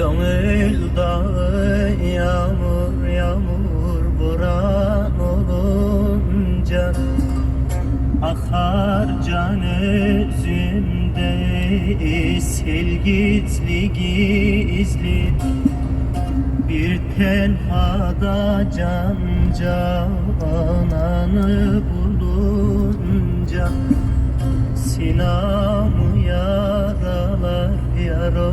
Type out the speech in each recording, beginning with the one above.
Gönül dağı yağmur yağmur boran olunca Akar can özümde sel gizli. Gizli Bir tenhada can cananı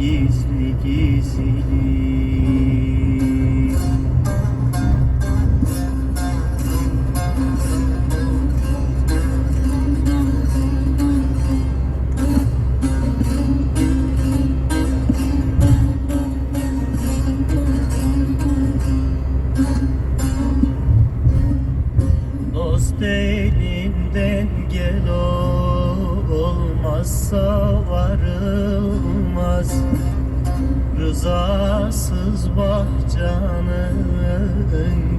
gizli gizli. Dost elinden gel olmazsa varılmaz. Rızasız bahçanın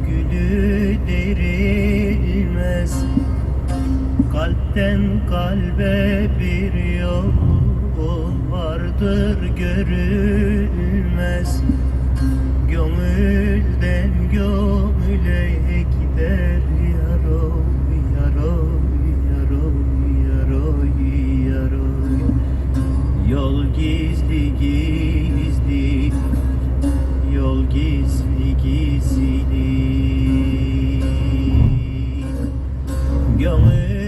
gülü derilmez Kalpten kalbe bir yol vardır görülmez. Gönülden gönüle Yol gizli gizli